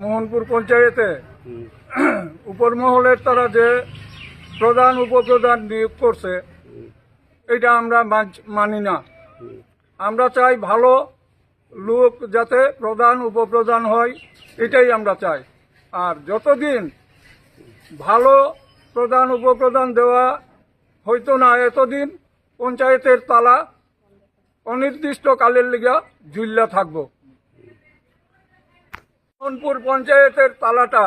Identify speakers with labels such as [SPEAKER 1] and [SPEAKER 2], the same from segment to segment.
[SPEAKER 1] মোহনপুর পঞ্চায়েতে। উপরমহলের তারা যে প্রধান উপপ্রধান নিয়োগ করছে এটা আমরা মানি না। আমরা চাই ভালো লোক যাতে প্রধান উপপ্রধান হয় এটাই আমরা চাই। আর যতদিন ভালো প্রধান উপপ্রধান দেওয়া হইতো না এতদিন পঞ্চায়েতের তালা অনির্দিষ্টকালের লিগা ঝুল্লা থাকব। মোহনপুর পঞ্চায়েতের তালাটা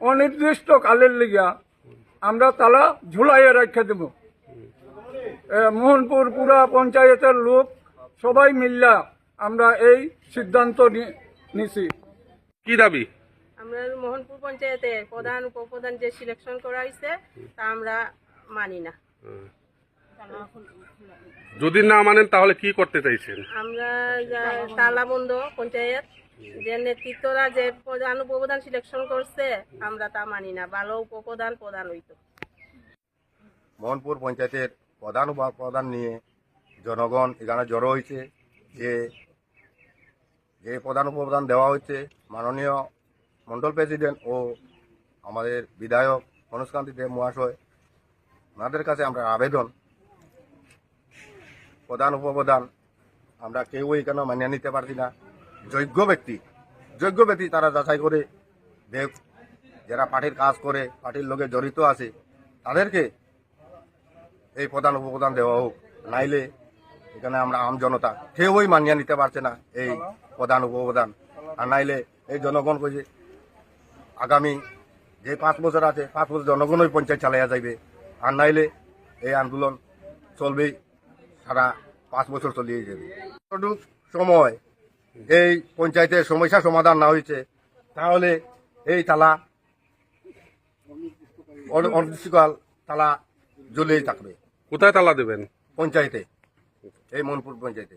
[SPEAKER 1] অনির্দিষ্ট কালের লিগা আমরা তালা ঝুলাইয়ে রেখে দেব। মোহনপুর পুরা পঞ্চায়েতের লোক সবাই মিল্লা আমরা এই সিদ্ধান্ত নিছি।
[SPEAKER 2] কি দাবি?
[SPEAKER 3] আমরা মোহনপুর পঞ্চায়েতের প্রধান উপপ্রধান যে সিলেকশন করা হয়েছে তা আমরা মানি না।
[SPEAKER 2] যদি না মানেন তাহলে কি করতে চাইছেন?
[SPEAKER 3] আমরা তালাবন্ধ পঞ্চায়েত। যে নেতৃত্বরা যে প্রধান উপপ্রধান সিলেকশন করছে, আমরা তা মানি না। ভালো উপপ্রধান প্রধান হইত।
[SPEAKER 4] মোহনপুর পঞ্চায়েতের প্রধান উপাপ্রধান নিয়ে জনগণ এখানে জড়ো হয়েছে। যে যে প্রধান উপপ্রধান দেওয়া হচ্ছে মাননীয় মন্ডল প্রেসিডেন্ট ও আমাদের বিধায়ক মনোজকান্তি দেব মহাশয়, ওনাদের কাছে আমরা আবেদন। প্রধান উপপ্রধান আমরা কেউ এখানে মানিয়ে নিতে পারছি না। যোগ্য ব্যক্তি যোগ্য ব্যক্তি তারা যাচাই করে দেখ যারা পার্টির কাজ করে পার্টির লোকে জড়িত আছে তাদেরকে এই প্রধান উপপ্রধান দেওয়া হোক। নাইলে এখানে আমরা আম জনতা কেউই মানিয়ে নিতে পারছে না এই প্রধান উপপ্রধান। আর নাইলে এই জনগণ কইছে আগামী যে পাঁচ বছর আছে পাঁচ বছর জনগণ ওই পঞ্চায়েত চালাইয়া যাইবে। আর নাইলে এই আন্দোলন চলবেই সারা পাঁচ বছর চলিয়ে যাবে। সময় এই পঞ্চায়েতের সমস্যা সমাধান না হয়েছে তাহলে এই তালা অন- অনির্দিষ্টকাল তালা জ্বলেই থাকবে।
[SPEAKER 2] কোথায় তালা দেবেন?
[SPEAKER 4] পঞ্চায়েতে এই মনপুর পঞ্চায়েতে।